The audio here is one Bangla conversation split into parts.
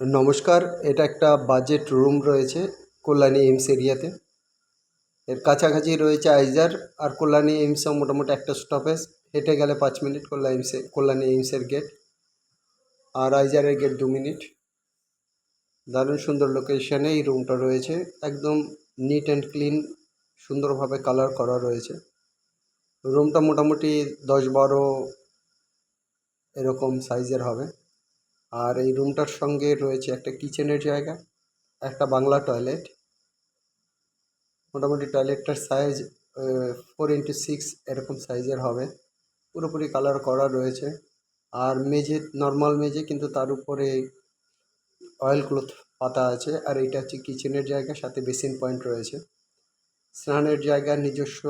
নমস্কার, এটা একটা বাজেট রুম রয়েছে কল্যাণী এইমস এরিয়াতে। এর কাছাকাছি রয়েছে আইজার আর কল্যাণী এইমসও মোটামুটি একটা স্টপেজ হেঁটে গেলে পাঁচ মিনিট কল্যাণী এইমসে কল্যাণী এইমসের গেট আর আইজারের গেট দু মিনিট। দারুণ সুন্দর লোকেশনে এই রুমটা রয়েছে। একদম নিট অ্যান্ড ক্লিন সুন্দরভাবে কালার করা রয়েছে। রুমটা মোটামুটি দশ বারো এরকম সাইজের হবে। আর এই রুমটার সঙ্গে রয়েছে একটা কিচেনের জায়গা, একটা বাংলা টয়লেট। মোটামুটি টয়লেটটার সাইজ ফোর ইন্টু সিক্স এরকম সাইজের হবে। পুরোপুরি কালার করা রয়েছে। আর মেঝে নর্মাল মেঝে কিন্তু তার উপরে অয়েল ক্লথ পাতা আছে। আর এটা হচ্ছে কিচেনের জায়গা, সাথে বেসিন পয়েন্ট রয়েছে। স্নানের জায়গা, নিজস্ব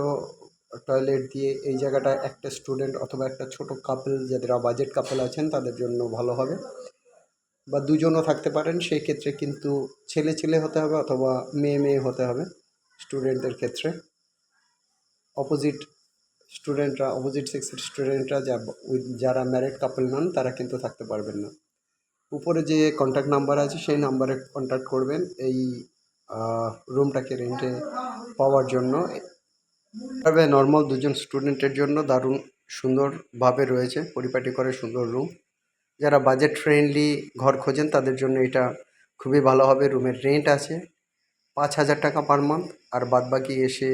টয়লেট দিয়ে এই জায়গাটা একটা স্টুডেন্ট অথবা একটা ছোট কাপল যাদের বাজেট কাপল আছেন, তাদের জন্য ভালো হবে। বা দুজনও থাকতে পারেন, সেই ক্ষেত্রে কিন্তু ছেলে ছেলে হতে হবে অথবা মেয়ে মেয়ে হতে হবে স্টুডেন্টদের ক্ষেত্রে। অপোজিট স্টুডেন্টরা অপোজিট সেক্সের স্টুডেন্টরা যা যারা ম্যারিড কাপল নন, তারা কিন্তু থাকতে পারবেন না। উপরে যে কন্ট্যাক্ট নাম্বার আছে, সেই নাম্বারে কন্ট্যাক্ট করবেন। এই রুমটাকে রেন্টে পাওয়ার জন্য। তবে নর্মাল দুজন স্টুডেন্টের জন্য। দারুণ সুন্দরভাবে রয়েছে, পরিপাটি করে সুন্দর রুম যারা বাজেট ফ্রেন্ডলি ঘর খোঁজেন, তাদের জন্য এটা খুবই ভালো হবে। রুমের রেন্ট আছে পাঁচ হাজার টাকা পার মান্থ আর বাদবাকি এসে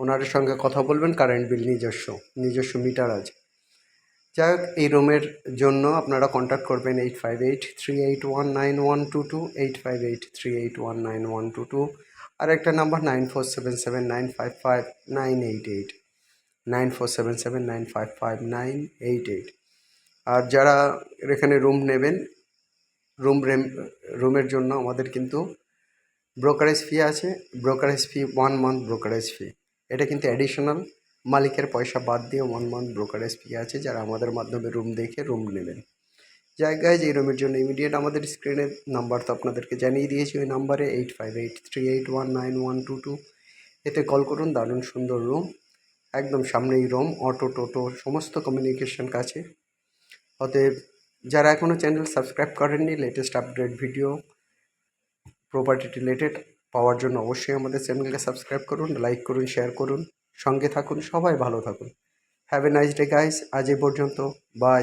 ওনারের সঙ্গে কথা বলবেন কারেন্ট বিল নিজস্ব নিজস্ব মিটার আছে। যাই হোক, এই রুমের জন্য আপনারা কন্ট্যাক্ট করবেন eight five eight three eight one nine one two two eight five eight three eight one nine one two two আর একটা number nine four seven seven nine five five nine eight eight nine four seven seven nine five five nine eight eight আর যারা এখানে রুম নেবেন রুম রেম রুমের জন্য আমাদের কিন্তু ব্রোকারেজ ফি আছে। Brokerage fee one month brokerage fee এটা কিন্তু অ্যাডিশনাল মালিকের পয়সা বাদ দিয়ে ওয়ান মান্থ ব্রোকারেজ ফি আছে। যারা আমাদের মাধ্যমে রুম দেখে রুম নেবেন। জায়গায় যে রুমের জন্য ইমিডিয়েট আমাদের স্ক্রিনের নাম্বার তো আপনাদেরকে জানিয়ে দিয়েছি। ওই নাম্বারে eight five eight three eight one nine one two two এতে কল করুন, দারুণ সুন্দর রুম একদম সামনেই রুম অটো টোটো সমস্ত কমিউনিকেশন কাছে। অতএব যারা এখনও চ্যানেল সাবস্ক্রাইব করেননি latest update video property related পাওয়ার জন্য অবশ্যই আমাদের চ্যানেলকে সাবস্ক্রাইব করুন লাইক করুন শেয়ার করুন, সঙ্গে থাকুন, সবাই ভালো থাকুন। Have a nice day guys আজ এ পর্যন্ত। বাই